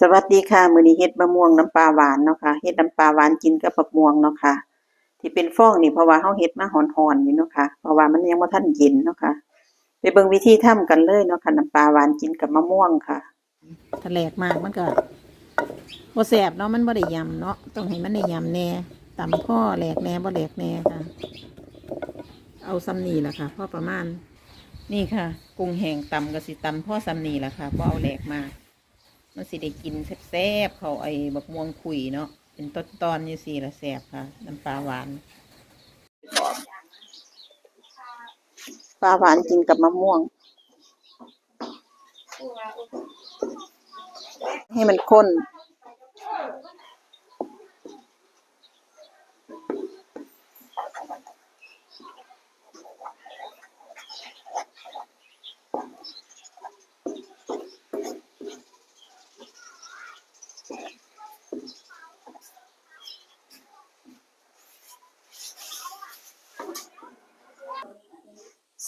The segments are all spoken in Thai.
สวัสดีค่ะ มือนี้เฮ็ดมะม่วงน้ำปลาหวานเนาะค่ะเฮ็ดน้ำปลาหวานกินกับบักม่วงเนาะค่ะ ที่เป็นฟองนี่เพราะว่าเฮาเฮ็ดมาร้อนๆอยู่เนาะค่ะเพราะว่ามันยังบ่ทันเย็นเนาะค่ะไปเบิ่งวิธีทำกันเลยเนาะค่ะน้ำปลาหวานกินกับมะม่วงค่ะถ้าแหลกมากมันก็บ่แสบเนาะมันบ่ได้ยำเนาะต้องให้มันได้ยำแหน่ตำพ่อแหลกแหน่บ่แหลกแหน่ค่ะ เอาซ้ำนี่ล่ะค่ะพ่อประมาณ นี่ค่ะ กุ้งแห้งตำก็สิตำพ่อซ้ำนี่ล่ะค่ะบ่เอาแหลกมาก มันสิได้กินแซ่บๆเขาไอ้บักม่วงขุยเนาะเป็นต้นตอนอยู่สี่ละแซ่บค่ะ น้ำปลาหวานปลาหวานกินกับมะม่วง ให้มันข้น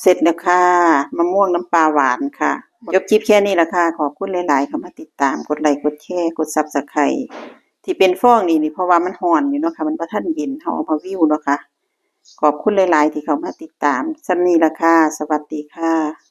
เสร็จแล้วค่ะมะม่วงน้ำปลาหวานค่ะจบคลิปแค่นี้ละค่ะ ขอบคุณหลายๆเข้ามาติดตามกดไลค์กดแชร์กดซับสไครต์ที่เป็นฟองนี่นี่เพราะว่ามันห่อนอยู่เนาะค่ะ มันบ่ทันเย็นเฮาเอามาวิวเนาะค่ะ ขอบคุณหลาย ๆ ที่เข้ามาติดตามสำนี้ละค่ะ สวัสดีค่ะ